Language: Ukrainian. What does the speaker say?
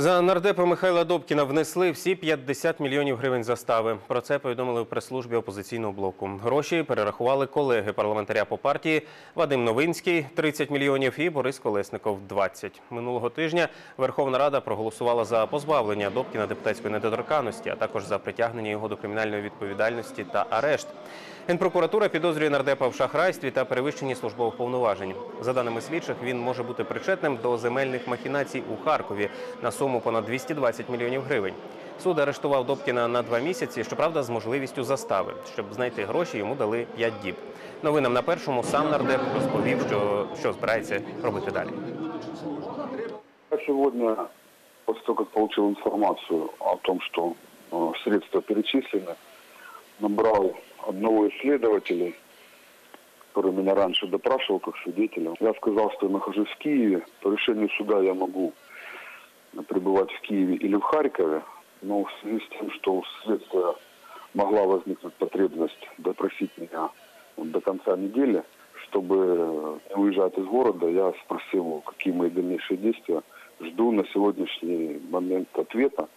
За нардепа Михайла Добкіна внесли всі 50 мільйонів гривень застави. Про це повідомили в прес-службі опозиційного блоку. Гроші перерахували колеги парламентаря по партії Вадим Новинський – 30 мільйонів і Борис Колесников – 20. Минулого тижня Верховна Рада проголосувала за позбавлення Добкіна депутатської недоторканності, а також за притягнення його до кримінальної відповідальності та арешт. Генпрокуратура підозрює нардепа в шахрайстві та перевищенні службових повноважень. За даними слідчих, він може бути причетним до земельних махінацій у Харкові на суму понад 220 мільйонів гривень. Суд арештував Добкіна на два місяці, щоправда, з можливістю застави. Щоб знайти гроші, йому дали 5 діб. Новинам на першому сам нардеп розповів, що, що збирається робити далі. Я сегодня, после того, как получил информацию о том, что э, средства перечислены, набрал одного из следователей, который меня раньше допрашивал как свидетеля. Я сказал, что я нахожусь в Киеве. По решению суда я могу пребывать в Киеве или в Харькове, но в связи с тем, что у следствия могла возникнуть потребность допросить меня до конца недели, чтобы не уезжать из города, я спросил, какие мои дальнейшие действия. Жду на сегодняшний момент ответа.